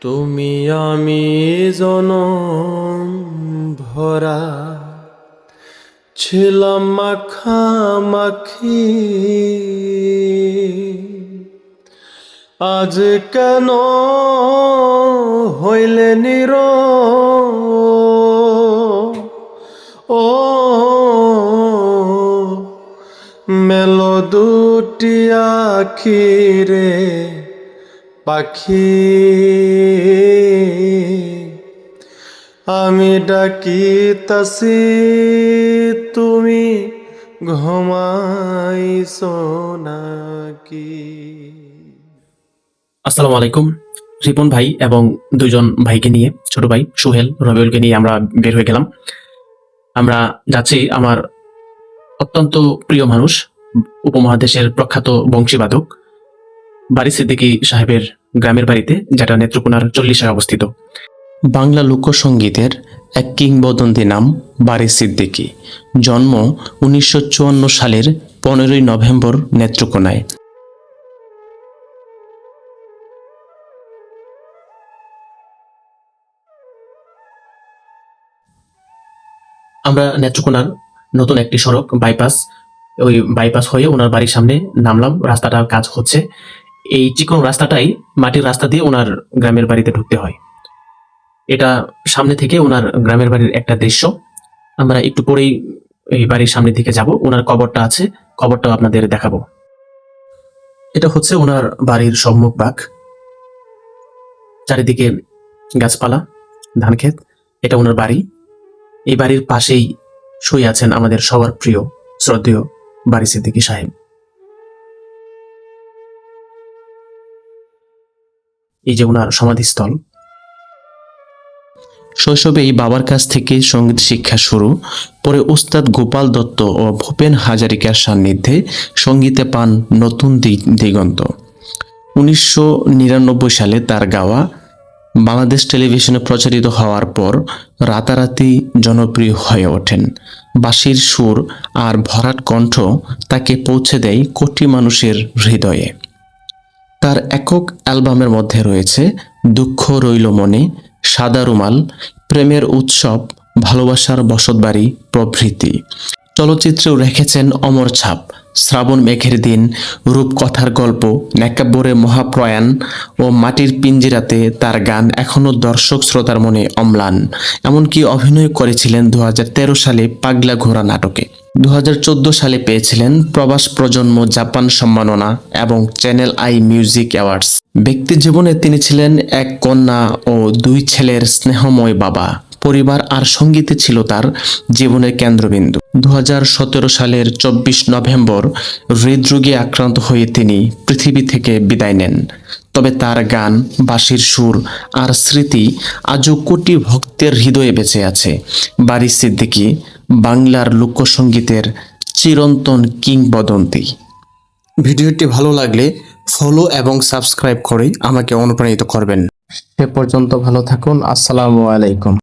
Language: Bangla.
তুমি আমি জনম ভরা। ছিলাম মাখামাখি। আজ কেন হইলে নির? ও মেলো দুটি আখিরে। পাখি, আমি ডাকিতাছি, তুমি ঘুমাইছ নাকি? আসসালামু আলাইকুম, রিপন ভাই এবং দুজন ভাইকে নিয়ে, ছোট ভাই সুহেল রবিউলকে নিয়ে আমরা বের হয়ে গেলাম। আমরা যাচ্ছি আমার অত্যন্ত প্রিয় মানুষ, উপমহাদেশের প্রখ্যাত বংশীবাদক বাড়ি সিদ্দিকী সাহেবের গ্রামের বাড়িতে যেটা নেত্রকোনার চল্লিশায় অবস্থিত। বাংলা লোকসঙ্গীতের এক কিংবদন্তি নাম বারি সিদ্দিকী। জন্ম উনিশশো সালের পনেরোই নভেম্বর নেত্রকোনায়। আমরা নেত্রকোনার নতুন একটি সড়ক বাইপাস ওই বাইপাস হয়ে ওনার বাড়ির সামনে নামলাম রাস্তাটার কাজ হচ্ছে। এই চিকন রাস্তাটাই মাটির রাস্তা দিয়ে ওনার গ্রামের বাড়িতে ঢুকতে হয়। এটা সামনে থেকে ওনার গ্রামের বাড়ির একটা দৃশ্য। আমরা একটু পরেই এই বাড়ির সামনের দিকে যাব। ওনার কবরটা আছে। কবরটাও আপনাদের দেখাবো। এটা হচ্ছে ওনার বাড়ির সম্মুখ বাঘ চারিদিকে গাছপালা, ধান ক্ষেত, এটা ওনার বাড়ি। এই বাড়ির পাশেই শুয়ে আছেন আমাদের সবার প্রিয়, শ্রদ্ধেয় বাড়ি সিদ্দিকী সাহেব। এই যে ওনার সমাধিস্থল। শৈশবেই বাবার কাছ থেকে সংগীত শিক্ষা শুরু, পরে উস্তাদ গোপাল দত্ত ও ভূপেন হাজারিকার সান্নিধ্যে সঙ্গীতে পান নতুন দিগ- দিগন্ত। উনিশশো নিরানব্বই সালে তার গাওয়া বাংলাদেশ টেলিভিশনে প্রচারিত হওয়ার পর রাতারাতি জনপ্রিয় হয়ে ওঠেন। বাঁশির সুর আর ভরাট কণ্ঠ তাকে পৌঁছে দেয় কোটি মানুষের হৃদয়ে। তার একক অ্যালবামের মধ্যে রয়েছে দুঃখ রইল মনে, সাদা রুমাল, প্রেমের উৎসব, ভালোবাসার বসতবাড়ি, প্রভৃতি। চলচ্চিত্রেও রেখেছেন অমর ছাপ, শ্রাবণ মেঘের দিন, রূপকথার গল্প ন্যাকাব্বরে মহাপ্রয়াণ ও মাটির পিঞ্জিরাতে তার গান এখনও দর্শক শ্রোতার মনে অম্লান। এমনকি অভিনয় করেছিলেন দু হাজার তেরো সালে পাগলা ঘোড়া নাটকে। দু হাজার চোদ্দ সালে পেয়েছিলেন প্রবাস প্রজন্ম জাপান সম্মাননা এবং চ্যানেল আই মিউজিক অ্যাওয়ার্ডস। ব্যক্তি জীবনে তিনি ছিলেন এক কন্যা ও দুই ছেলের স্নেহময় বাবা। পরিবার আর সঙ্গীতে ছিল তার জীবনের কেন্দ্রবিন্দু। দুহাজার সতেরো সালের চব্বিশ নভেম্বর হৃদরোগে আক্রান্ত হয়ে তিনি পৃথিবী থেকে বিদায় নেন। তবে তার গান, বাঁশির সুর আর স্মৃতি আজও কোটি ভক্তের হৃদয়ে বেঁচে আছে। বারি সিদ্দিকী বাংলার লোকসঙ্গীতের চিরন্তন কিংবদন্তি। ভিডিওটি ভালো লাগলে ফলো এবং সাবস্ক্রাইব করে আমাকে অনুপ্রাণিত করবেন। সে পর্যন্ত ভালো থাকুন আসসালামু আলাইকুম।